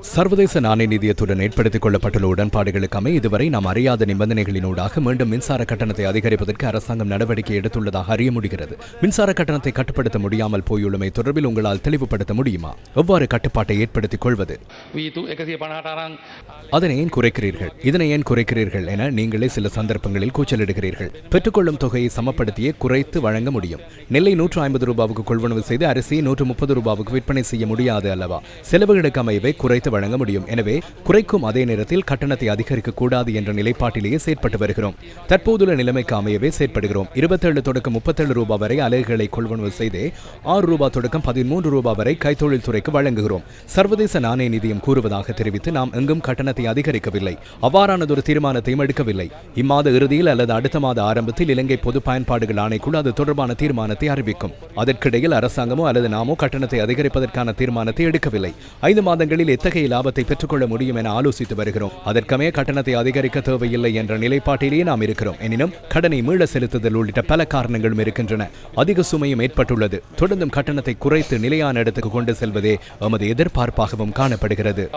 சர்வதேச நாணய நிதியத்துடன் ஏற்படுத்திக் கொள்ளப்பட்டுள்ள உடன்பாடுகளுக்கமை இதுவரை நாம் அறியாத நிபந்தனைகளினூடாக மீண்டும் மின்சார கட்டணத்தை அதிகரிப்பதற்கு அரசாங்கம் நடவடிக்கை எடுத்துள்ளதாக அறிய முடிகிறது. மின்சார கட்டணத்தை கட்டுப்படுத்த முடியாமல் போயுள்ளமை தொடர்பில் உங்களால் தெளிவுபடுத்த முடியுமா? எவ்வாறு கட்டுப்பாட்டை ஏற்படுத்திக் கொள்வது? அதனை ஏன் குறைக்கிறீர்கள்? இதனை ஏன் குறைக்கிறீர்கள் என நீங்களே சில சந்தர்ப்பங்களில் கூச்சலிடுகிறீர்கள். பெற்றுக்கொள்ளும் தொகையை சமப்படுத்தியே குறைத்து வழங்க முடியும். நெல்லை நூற்று ஐம்பது ரூபாவுக்கு கொள்வனவு செய்து அரிசியை நூற்று முப்பது ரூபாவுக்கு விற்பனை செய்ய முடியாது அல்லவா? செலவு அமைவை குறைத்து வழங்க முடியும். எனவே குறைக்கும் அதே நேரத்தில் கட்டணத்தை அதிகரிக்க கூடாது என்ற நிலைப்பாட்டிலேயே செயற்பட்டு வருகிறோம். தற்போதுள்ள நிலைமைக்கு அமையவே செயற்படுகிறோம். இருபத்தேழு தொடக்கம் முப்பத்தேழு ரூபாய் வரை அலகுகளை கொள்வனவு செய்து ஆறு ரூபாய் தொடக்கம் பதிமூன்று ரூபாய் வரை கைத்தொழில் துறைக்கு வழங்குகிறோம். சர்வதேச நாணய நிதியம் கூறுவதாக தெரிவித்து நாம் எங்கும் கட்டணத்தை அதிகரிக்கவில்லை. அவ்வாறானதொரு தீர்மானத்தையும் எடுக்கவில்லை. இம்மாத இறுதியில் அல்லது அடுத்த மாத ஆரம்பத்தில் இலங்கை பொது பயன்பாடுகள் ஆணைக்குழு அது தொடர்பான தீர்மானத்தை அறிவிக்கும். அதற்கிடையில் அரசாங்கமோ அல்லது நாமோ கட்டணத்தை அதிகரிப்பதற்கான தீர்மானத்தை எடுக்கவில்லை. ஐந்து மாதங்களில் எத்தகைய லாபத்தை பெற்றுக்கொள்ள முடியும் என ஆலோசித்து வருகிறோம். அதற்கமே கட்டணத்தை அதிகரிக்க தேவையில்லை என்ற நிலைப்பாட்டிலேயே நாம் இருக்கிறோம். எனினும் கடனை மீள செலுத்துதல் உள்ளிட்ட பல காரணங்களும் இருக்கின்றன. அதிக சுமையும் ஏற்பட்டுள்ளது. தொடர்ந்தும் கட்டணத்தை குறைத்து நிலையான இடத்துக்கு கொண்டு செல்வதே எமது எதிர்பார்ப்பாகவும் காணப்படுகிறது.